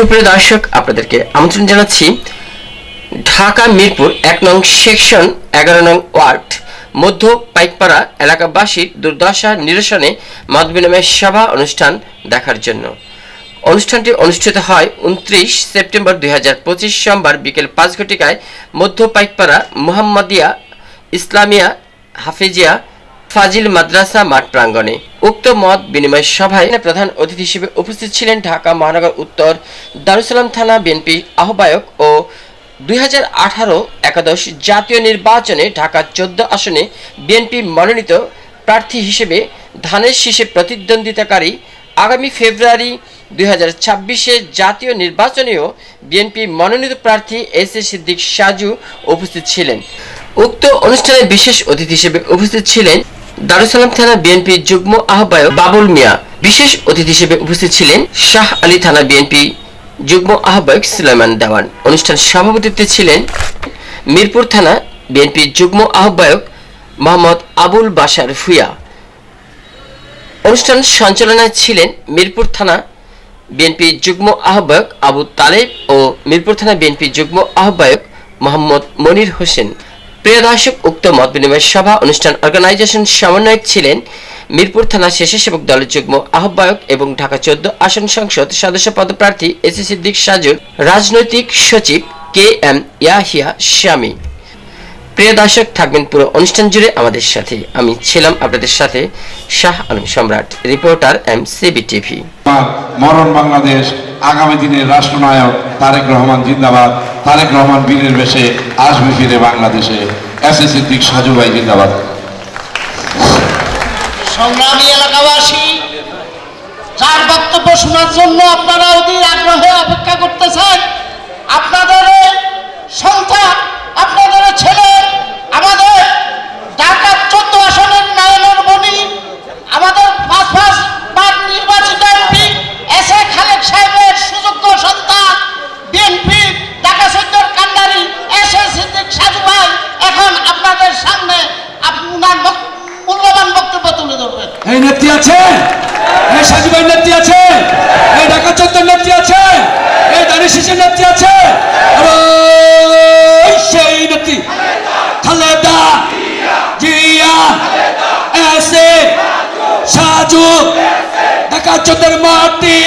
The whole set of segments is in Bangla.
সুপ্রিয় দর্শক, আপনাদেরকে আমন্ত্রণ জানাচ্ছি ঢাকা মিরপুর এক নং সেকশন এগারো নং ওয়ার্ড, মধ্য পাইকপাড়া এলাকাবাসীর দুর্দশা নিরসনে মত বিনিময় সভা অনুষ্ঠান দেখার জন্য। অনুষ্ঠানটি অনুষ্ঠিত হয় উনত্রিশ সেপ্টেম্বর দুই সোমবার বিকেল পাঁচ ঘটিকায় মধ্য পাইকপাড়া মোহাম্মদিয়া ইসলামিয়া হাফিজিয়া ফাজিল মাদ্রাসা মাঠ প্রাঙ্গণে উক্ত মত বিনিময় সভায় প্রধান অতিথি হিসেবে উপস্থিত ছিলেন ঢাকা মহানগর উত্তর দারুসালাম থানা বিএনপি আহ্বায়ক ও দুই হাজার আঠারো একাদশ জাতীয় নির্বাচনে ঢাকা চোদ্দ আসনে বিএনপি মনোনীত প্রার্থী হিসেবে ধানের শীষে প্রতিদ্বন্দ্বিতাকারী আগামী ফেব্রুয়ারি দুই হাজার ছাব্বিশে জাতীয় নির্বাচনেও বিএনপি মনোনীত প্রার্থী এস এ সিদ্দিক সাজু উপস্থিত ছিলেন। উক্ত অনুষ্ঠানে বিশেষ অতিথি হিসেবে উপস্থিত ছিলেন দারুসালাম থানা বিএনপি যুগ্ম আহ্বায়ক বাবুল মিয়া। বিশেষ অতিথি হিসেবে উপস্থিত ছিলেন শাহ আলী থানা বিএনপি যুগ্ম আহ্বায়ক সুলাইমান দেওয়ান। অনুষ্ঠান সভাপতিত্বে ছিলেন মিরপুর থানা বিএনপি যুগ্ম আহ্বায়ক মোহাম্মদ আবুল বাশার ফুয়া অনুষ্ঠান সঞ্চালনায় ছিলেন মিরপুর থানা বিএনপি যুগ্ম আহ্বায়ক আবু তালেব ও মিরপুর থানা বিএনপি যুগ্ম আহ্বায়ক মোহাম্মদ মনির হোসেন। প্রিয় দর্শক, উক্ত মত বিনিময় সভা অনুষ্ঠান অর্গানাইজেশন সমন্বয়ক ছিলেন মিরপুর থানা স্বেচ্ছাসেবক দলের যুগ্ম আহ্বায়ক এবং ঢাকা চোদ্দ আসন সংসদ সদস্য পদপ্রার্থী এস এ সিদ্দিক সাজুর রাজনৈতিক সচিব কে এম ইয়াহিয়া শামী প্রিয় দর্শক, থাকবেন পুরো অনুষ্ঠান জুড়ে আমাদের সাথে। আমি ছিলাম আপনাদের সাথে শাহ আলম সম্রাট, রিপোর্টার এম সিবি টিভি। মরণ বাংলাদেশ আগামী দিনের রাষ্ট্রনায়ক তারেক রহমান জিন্দাবাদ। তারেক রহমান বীরের বেশে আসবে ফিরে বাংলাদেশে। এস এস সিদ্দিক সাজু ভাই, জিন্দাবাদ। সংগ্রামী এলাকাবাসী, যার বক্তব্য শোনার জন্য আপনারা অধীর আগ্রহে অপেক্ষা করতেছেন আপনাদের এই সন্তান আপনাদের এই ছেলে আমাদের ঢাকা চোদ্দ আসনের নায়নের মণি আমাদের পাঁচ পাঁচ বার নির্বাচিত এমপি এস এ খালেক সাহেবের সুযোগ্য সন্তান বিএনপি ঢাকা চোদ্দর কান্ডারি এস এ সিদ্দিক সাজু ভাই এখন আপনাদের সামনে আপনার বক- মূল্যবান বক্তব্য তুলে ধরবেন এই নেত্রী আছে? এই সাজিবাই নেত্রী আছে? এই ঢাকা চত্বর নেত্রী আছে? এই দানি শিশের নেত্রী আছে? সেই নেত্রী। খালেদা জিয়া, এসে সাজু ঢাকা চত্বর মাটি,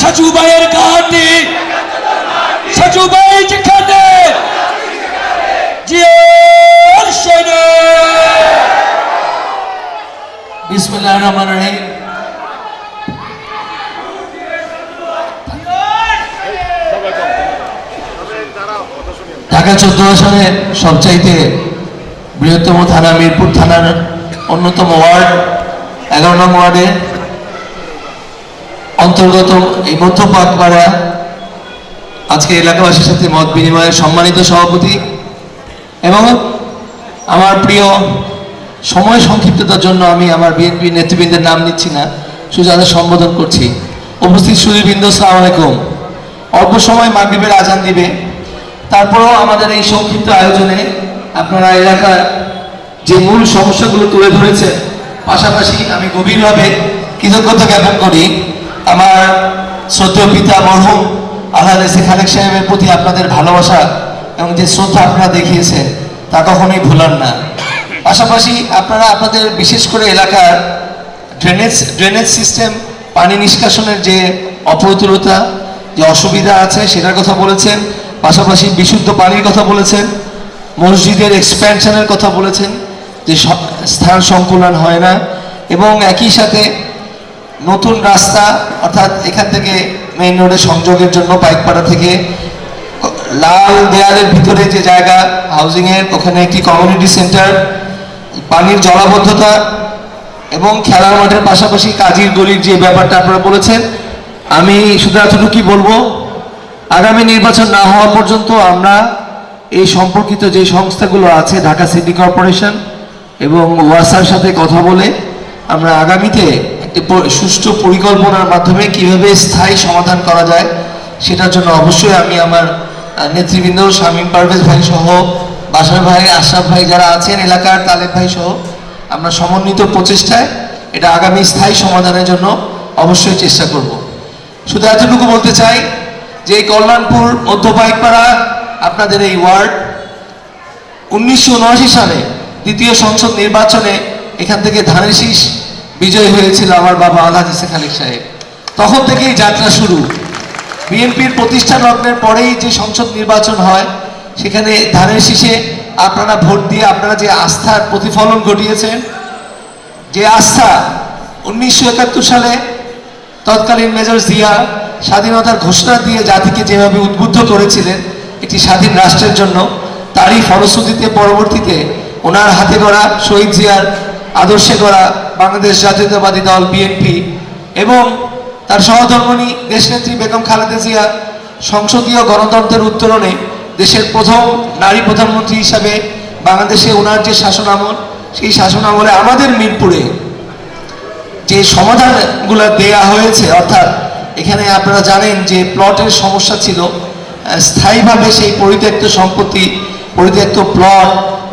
সাজু ভাইয়ের ঘাটি, সাজু ভাই যেখানে বিসমিল্লাহির রহমানির রহিম ঢাকা চোদ্দ আসনের সবচাইতে বৃহত্তম থানা মিরপুর থানার অন্যতম ওয়ার্ড, এগারো নং ওয়ার্ডে অন্তর্গত এই মধ্যপাকপাড়া আজকে এলাকাবাসীর সাথে মত বিনিময়ের সম্মানিত সভাপতি এবং আমার প্রিয় সময় সংক্ষিপ্ততার জন্য আমি আমার বিএনপি নেতৃবৃন্দের নাম নিচ্ছি না, শুধু যাদের সম্বোধন করছি। উপস্থিত সুদীবৃন্দ সালাম আলাইকুম। অল্প সময় মাগরিবের আজান দিবে। তারপরেও আমাদের এই সংক্ষিপ্ত আয়োজনে আপনারা এলাকার যে মূল সমস্যাগুলো তুলে ধরেছে, পাশাপাশি আমি গভীরভাবে কৃতজ্ঞতা জ্ঞাপন করি। আমার শ্রদ্ধেয় পিতা মরহুম আল্লাহ এসে খালেক সাহেবের প্রতি আপনাদের ভালোবাসা এবং যে শ্রদ্ধা আপনারা দেখিয়েছেন, তা কখনোই ভুলার না। পাশাপাশি আপনারা আপনাদের বিশেষ করে এলাকার ড্রেনেজ ড্রেনেজ সিস্টেম পানি নিষ্কাশনের যে অপ্রতুলতা, যে অসুবিধা আছে সেটার কথা বলেছেন, পাশাপাশি বিশুদ্ধ পানির কথা বলেছেন, মসজিদের এক্সপ্যানশনের কথা বলেছেন, যে স্থান সংকুলন হয় না, এবং একই সাথে নতুন রাস্তা, অর্থাৎ এখান থেকে মেইন রোডে সংযোগের জন্য পাইকপাড়া থেকে লাল দেয়ালের ভিতরে যে জায়গা হাউজিং এর, ওখানে একটি কমিউনিটি সেন্টার পানির জলাবদ্ধতা এবং খেলার মাঠের পাশাপাশি কাজীর গলির যে ব্যাপারটা আপনারা বলেছেন, আমি শুধু এতটুকুই বলব, আগামী নির্বাচন না হওয়া পর্যন্ত আমরা এই সম্পর্কিত যে সংস্থাগুলো আছে, ঢাকা সিটি কর্পোরেশন এবং ওয়াসার সাথে কথা বলে আমরা আগামীতে একটি সুষ্ঠু পরিকল্পনার মাধ্যমে কীভাবে স্থায়ী সমাধান করা যায়, সেটার জন্য অবশ্যই আমি আমার নেতৃবৃন্দ শামীম পারভেজ ভাই সহ বাসার ভাই আশরাফ ভাই যারা আছেন, এলাকার তালেব ভাই সহ, আমরা সমন্বিত প্রচেষ্টায় এটা আগামী স্থায়ী সমাধানের জন্য অবশ্যই চেষ্টা করব। শুধু এতটুকু বলতে চাই যে এই কল্যাণপুর মধ্য পাইকপাড়া, আপনাদের এই ওয়ার্ড উনিশশো উনআশি সালে দ্বিতীয় সংসদ নির্বাচনে এখান থেকে ধানের শীষ বিজয় হয়েছিল আমার বাবা আলহাজ ইসা খালিক সাহেব। তখন থেকেই যাত্রা শুরু। বিএনপির প্রতিষ্ঠা লগ্নের পরেই যে সংসদ নির্বাচন হয় সেখানে ধানের শীষে আপনারা ভোট দিয়ে আপনারা যে আস্থার প্রতিফলন ঘটিয়েছেন যে আস্থা উনিশশো একাত্তর সালে তৎকালীন মেজর জিয়া স্বাধীনতার ঘোষণা দিয়ে জাতিকে যেভাবে উদ্বুদ্ধ করেছিলেন একটি স্বাধীন রাষ্ট্রের জন্য, তারই ফলশ্রুতিতে পরবর্তীতে ওনার হাতে গড়া শহীদ জিয়ার আদর্শে গড়া বাংলাদেশ জাতীয়তাবাদী দল বিএনপি এবং তার সহধর্মণী দেশনেত্রী বেগম খালেদা জিয়া সংসদীয় গণতন্ত্রের উত্তরণে দেশের প্রথম নারী প্রধানমন্ত্রী হিসাবে বাংলাদেশে ওনার যে শাসন আমল, সেই শাসন আমলে আমাদের মিরপুরে যে সমাধানগুলো দেয়া হয়েছে, অর্থাৎ এখানে আপনারা জানেন যে প্লটের সমস্যা ছিল স্থায়ীভাবে সেই পরিত্যক্ত সম্পত্তি, পরিত্যক্ত প্লট,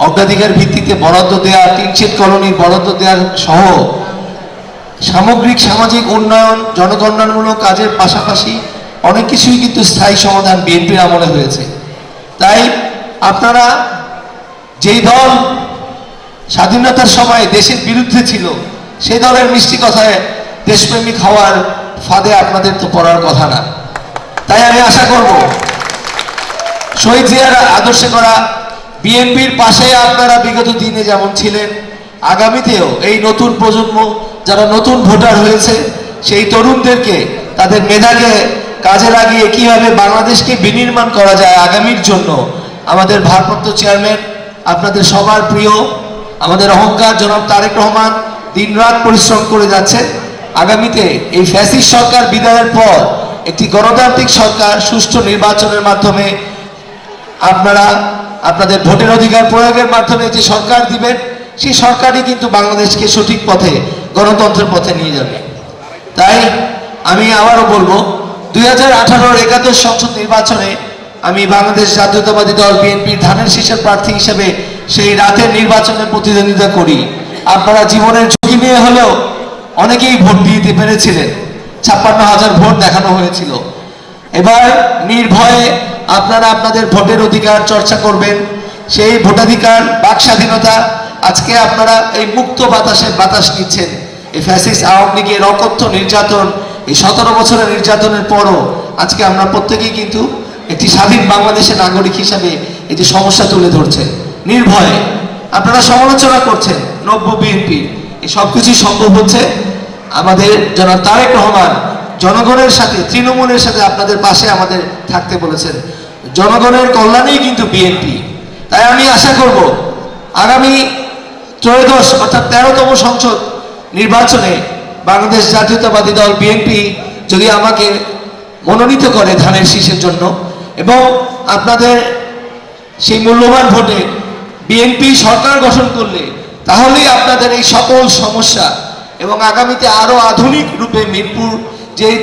অগ্রাধিকার ভিত্তিতে বরাদ্দ দেওয়া টিনশেড কলোনি বরাদ্দ দেওয়ার সহ সামগ্রিক সামাজিক উন্নয়ন, জনকল্যাণমূলক কাজের পাশাপাশি অনেক কিছুই কিন্তু স্থায়ী সমাধান বিএনপির আমলে হয়েছে। তাই আপনারা যেই দল স্বাধীনতার সময় দেশের বিরুদ্ধে ছিল, সেই দলের মিষ্টি কথায় দেশপ্রেমিক হওয়ার ফাঁদে আপনাদের তো পড়ার কথা না। তাই আমি আশা করব, শহীদ জিয়ার আদর্শে করা বিএনপির পাশে আপনারা বিগত দিনে যেমন ছিলেন, আগামীতেও এই নতুন প্রজন্ম যারা নতুন ভোটার হয়েছে, সেই তরুণদেরকে তাদের মেধাকে কাজে লাগিয়ে কীভাবে বাংলাদেশকে বিনির্মাণ করা যায় আগামীর জন্য আমাদের ভারপ্রাপ্ত চেয়ারম্যান, আপনাদের সবার প্রিয়, আমাদের অহংকার জনাব তারেক রহমান দিনরাত পরিশ্রম করে যাচ্ছেন। আগামীতে এই ফ্যাসিস্ট সরকার বিদায়ের পর একটি গণতান্ত্রিক সরকার সুষ্ঠু নির্বাচনের মাধ্যমে আপনারা, আপনাদের ভোটের অধিকার প্রয়োগের মাধ্যমে যে সরকার দিবেন, সেই সরকারই কিন্তু বাংলাদেশকে সঠিক পথে, গণতন্ত্রের পথে নিয়ে যাবে। তাই আমি আবারও বলব দুই হাজার আঠারোর একাদশ সংসদ নির্বাচনে আমি বাংলাদেশ জাতীয়তাবাদী দল বিএনপির ধানের শীষের প্রার্থী হিসেবে সেই রাতের নির্বাচনে প্রতিদ্বন্দ্বিতা করি। আপনারা জীবনের ঝুঁকি নিয়ে হলেও অনেকেই ভোট দিতে পেরেছিলেন। ছাপ্পান্ন হাজার ভোট দেখানো হয়েছিল। এবার নির্ভয়ে আপনারা আপনাদের ভোটের অধিকার চর্চা করবেন। সেই ভোটাধিকার, বাক স্বাধীনতা, আজকে আপনারা এই মুক্ত বাতাসে বাতাস নিচ্ছেন। এই ফ্যাসিস্ট আওয়ামী লীগের অকথ্য নির্যাতন এই সতেরো বছরের নির্যাতনের পরও আজকে আমরা প্রত্যেকেই কিন্তু একটি স্বাধীন বাংলাদেশের নাগরিক হিসাবে এই যে সমস্যা তুলে ধরছে। নির্ভয়ে আপনারা সমালোচনা করছেন, নব্য বিএনপি। এই সব কিছুই সম্ভব হচ্ছে। আমাদের জনাব তারেক রহমান জনগণের সাথে, তৃণমূলের সাথে আপনাদের পাশে আমাদের থাকতে বলেছেন। জনগণের কল্যাণেই কিন্তু বিএনপি। তাই আমি আশা করব, আগামী ত্রয়োদশ অর্থাৎ তেরোতম সংসদ নির্বাচনে বাংলাদেশ জাতীয়তাবাদী দল বিএনপি যদি আমাকে মনোনীত করে ধানের শীষের জন্য এবং আপনাদের সেই মূল্যবান ভোটে বিএনপি সরকার গঠন করলে তাহলেই আপনাদের এই সকল সমস্যা এবং আগামীতে আরও আধুনিক রূপে মিরপুর, যে এই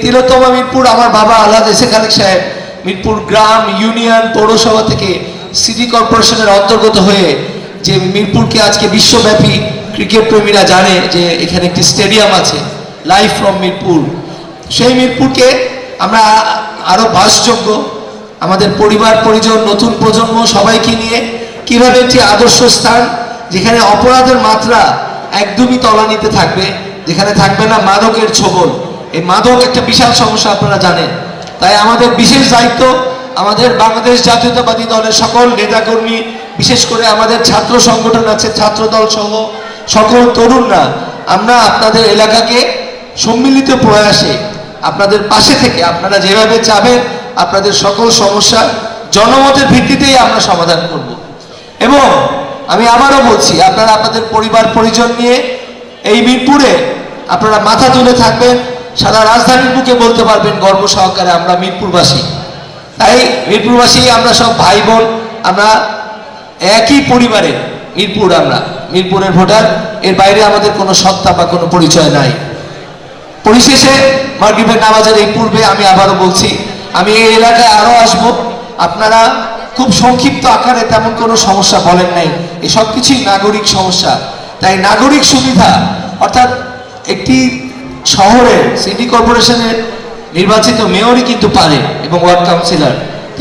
মিরপুর, আমার বাবা আল্লাহ এসে খালেক সাহেব, মিরপুর গ্রাম ইউনিয়ন পৌরসভা থেকে সিটি কর্পোরেশনের অন্তর্গত হয়ে যে মিরপুরকে আজকে বিশ্বব্যাপী ক্রিকেট প্রেমীরা জানে যে এখানে একটি স্টেডিয়াম আছে লাইভ ফ্রম মিরপুর। সেই মিরপুরকে আমরা আরও বাসযোগ্য, আমাদের পরিবার, পরিজন, নতুন প্রজন্ম সবাইকে নিয়ে কীভাবে একটি আদর্শ স্থান, যেখানে অপরাধের মাত্রা একদমই তলানিতে থাকবে, যেখানে থাকবে না মাদকের ছবল। এই মাদক একটা বিশাল সমস্যা আপনারা জানেন। তাই আমাদের বিশেষ দায়িত্ব আমাদের বাংলাদেশ জাতীয়তাবাদী দলের সকল নেতাকর্মী, বিশেষ করে আমাদের ছাত্র সংগঠন আছে ছাত্র দল সহ সকল তরুণরা, আমরা আপনাদের এলাকাকে সম্মিলিত প্রয়াসে আপনাদের পাশে থেকে আপনারা যেভাবে চাবেন, আপনাদের সকল সমস্যা জনমতের ভিত্তিতেই আমরা সমাধান করব। এবং আমি আবারও বলছি, আপনারা আপনাদের পরিবার, পরিজন নিয়ে এই মিরপুরে আপনারা মাথা তুলে থাকবেন, সারা রাজধানীর বুকে বলতে পারবেন গর্ব সহকারে আমরা মিরপুরবাসী। তাই মিরপুরবাসী, আমরা সব ভাই বোন, আমরা একই পরিবারের মিরপুর আমরা। মিরপুরের ভোটার, এর বাইরে আমাদের কোনো সত্তা বা কোনো পরিচয় নাই। পরিশেষে মার্গিবের নামাজের এই পূর্বে আমি আবারও বলছি, আমি এই এলাকায় আরও আসব। আপনারা খুব সংক্ষিপ্ত আকারে তেমন কোনো সমস্যা বলেন নাই। এই সব কিছুই নাগরিক সমস্যা। তাই নাগরিক সুবিধা, অর্থাৎ একটি শহরের সিটি কর্পোরেশনের নির্বাচিত মেয়রই কিন্তু পারে এবং ওয়ার্ড কাউন্সিলর।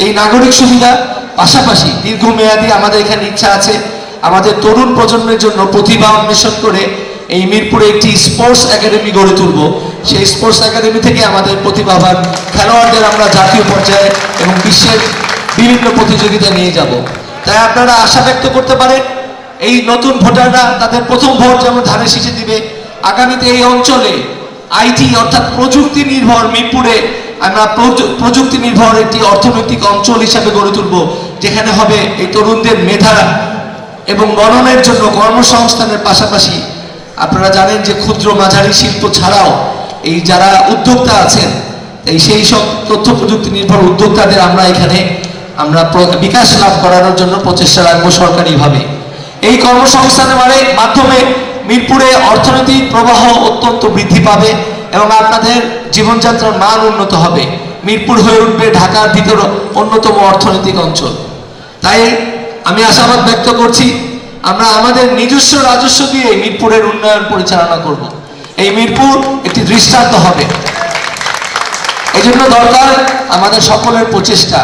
এই নাগরিক সুবিধা, পাশাপাশি দীর্ঘমেয়াদী আমাদের এখানে ইচ্ছা আছে। আমাদের তরুণ প্রজন্মের জন্য প্রতিভা অন্বেষণ করে এই মিরপুরে একটি স্পোর্টস একাডেমি গড়ে তুলব। সেই স্পোর্টস একাডেমি থেকে আমাদের প্রতিভাবান খেলোয়াড়দের আমরা জাতীয় পর্যায়ে এবং বিশ্বের বিভিন্ন প্রতিযোগিতা নিয়ে যাব। তাই আপনারা আশা ব্যক্ত করতে পারেন, এই নতুন ভোটাররা তাদের প্রথম ভোট যেমন ধানের শীষে দিবে, আগামীতে এই অঞ্চলে আইটি অর্থাৎ প্রযুক্তি নির্ভর মিরপুরে আমরা প্রযু- প্রযুক্তি নির্ভর একটি অর্থনৈতিক অঞ্চল হিসাবে গড়ে তুলব, যেখানে হবে এই তরুণদের মেধা এবং গণনের জন্য কর্মসংস্থানের পাশাপাশি আপনারা জানেন যে ক্ষুদ্র মাঝারি শিল্প ছাড়াও এই যারা উদ্যোক্তা আছেন, এই সেই সব তথ্য প্রযুক্তি নির্ভর উদ্যোক্তাদের আমরা এখানে আমরা বিকাশ লাভ করানোর জন্য প্রচেষ্টা রাখব সরকারিভাবে। এই কর্মসংস্থানের মানে মাধ্যমে মিরপুরে অর্থনৈতিক প্রবাহ অত্যন্ত বৃদ্ধি পাবে এবং আপনাদের জীবনযাত্রার মান উন্নত হবে। মিরপুর হয়ে উঠবে ঢাকার ভিতর অন্যতম অর্থনৈতিক অঞ্চল। তাই আমি আশাবাদ ব্যক্ত করছি, আমরা আমাদের নিজস্ব রাজস্ব দিয়ে মিরপুরের উন্নয়ন পরিচালনা করব। এই মিরপুর একটি দৃষ্টান্ত হবে। এই জন্য দরকার আমাদের সকলের প্রচেষ্টা,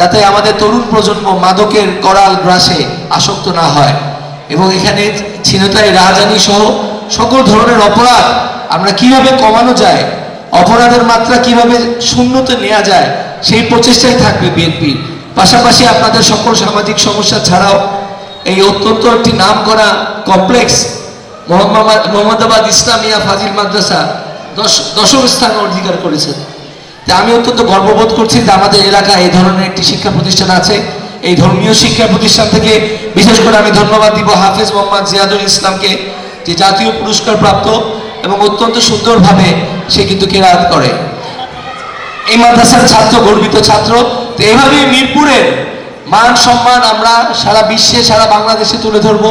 যাতে আমাদের তরুণ প্রজন্ম মাদকের করাল গ্রাসে আসক্ত না হয়। এবং এখানে ছিনতাই রাজধানী সহ সকল ধরনের অপরাধ আমরা কীভাবে কমানো যায়, অপরাধের মাত্রা কীভাবে শূন্যতে নেওয়া যায়, সেই প্রচেষ্টাই থাকবে বিএনপির। পাশাপাশি আপনাদের সকল সামাজিক সমস্যা ছাড়াও এই অত্যন্ত একটি নাম করা কমপ্লেক্স, মোহাম্মদ মোহাম্মদাবাদ ইসলামিয়া ফাজিল মাদ্রাসা দশ দশম স্থান অধিকার করেছেন। তা আমি অত্যন্ত গর্ববোধ করছি যে আমাদের এলাকায় এই ধরনের একটি শিক্ষা প্রতিষ্ঠান আছে। এই ধর্মীয় শিক্ষা প্রতিষ্ঠান থেকে বিশেষ করে আমি ধন্যবাদ দিব হাফেজ মোহাম্মদ জিয়াদুল ইসলামকে, যে জাতীয় পুরস্কার প্রাপ্ত এবং অত্যন্ত সুন্দরভাবে সে কিন্তু কেরাত করে। এই মাদ্রাসার ছাত্র, গর্বিত ছাত্র তো মিরপুরের মান সম্মান আমরা সারা বিশ্বে, সারা বাংলাদেশে তুলে ধরবো।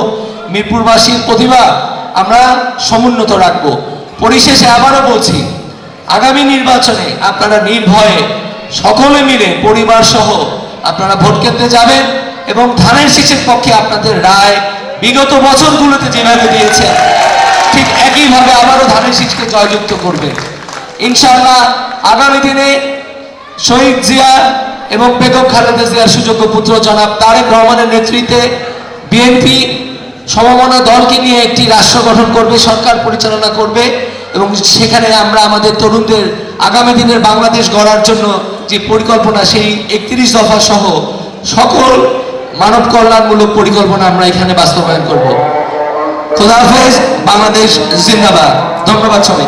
মিরপুরবাসীর প্রতিভা আমরা সমুন্নত রাখব। পরিশেষে আবারও বলছি, আগামী নির্বাচনে আপনারা নির্ভয়ে সকলে মিলে পরিবার সহ আপনারা ভোট কেন্দ্রে যাবেন এবং ধানের শীষের পক্ষে আপনাদের রায় বিগত বছরগুলোতে যেভাবে দিয়েছেন, ঠিক একইভাবে আবারও ধানের শীষকে জয়যুক্ত করবে ইনশাআল্লাহ আগামী দিনে শহীদ জিয়া এবং বেগম খালেদা জিয়ার সুযোগ্য পুত্র জনাব তারেক রহমানের নেতৃত্বে বিএনপি সমমনা দলকে নিয়ে একটি রাষ্ট্র গঠন করবে, সরকার পরিচালনা করবে এবং সেখানে আমরা আমাদের তরুণদের আগামী দিনের বাংলাদেশ গড়ার জন্য যে পরিকল্পনা, সেই একত্রিশ দফা সহ সকল মানব কল্যাণমূলক পরিকল্পনা আমরা এখানে বাস্তবায়ন করব। খোদা হাফেজ, বাংলাদেশ জিন্দাবাদ। ধন্যবাদ সবাই